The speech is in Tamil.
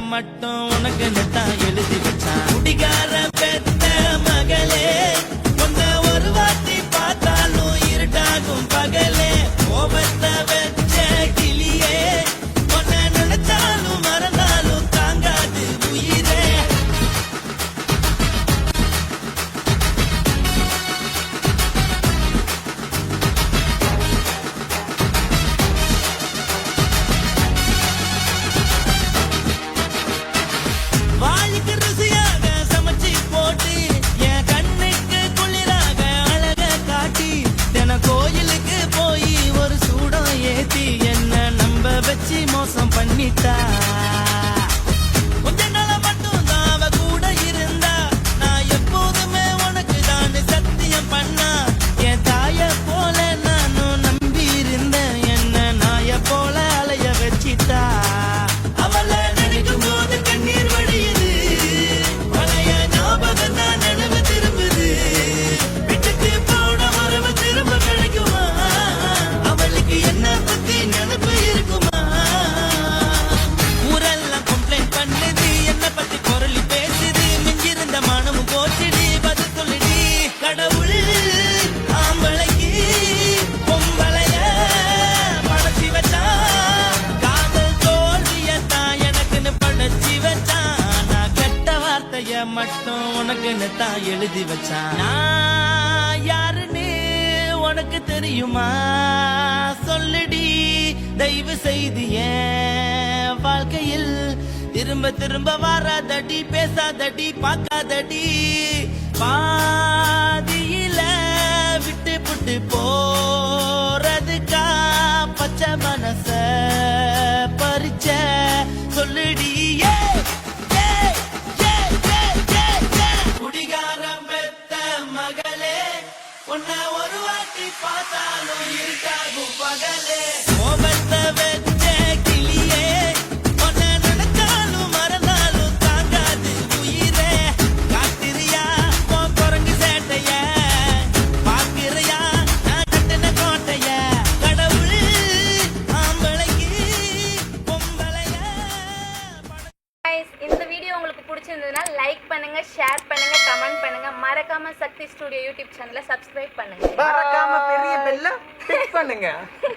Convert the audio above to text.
மட்டும் உனக்கு தான் எழுதி வச்சான். குடிகார பெத்த மகளே сметать. உனக்குன்னு தான் எழுதி வச்சான் நான் யாருன்னு உனக்கு தெரியுமா? சொல்லுடி தயவு செய்து வாழ்க்கையில் திரும்ப திரும்ப வராதடி பேசாதடி பார்க்காதடி. பாதியில விட்டு புட்டு போ. ஒரு வாட்டி பார்த்தாலும் இருக்காகும் பகலே. கோபத்தை வச்ச கிளியே உன்னை நினைச்சாலும் மறந்தாலும் தாங்காது உயிரே. காத்திரியா உன் குரங்கு சேட்டைய. பாக்கிறியா நான் கட்டின கோட்டைய. கடவுள் ஆம்பளைக்கு பொம்பளைய. இந்த வீடியோ உங்களுக்கு பிடிச்சிருந்ததுன்னா லைக் பண்ணுங்க ஷேர் பண்ணுங்க கமெண்ட் மறக்காம சக்தி ஸ்டுடியோ யூடியூப் சேனலை சப்ஸ்கிரைப் பண்ணுங்க. மறக்காம பெரிய பெல்ல கிளிக் பண்ணுங்க.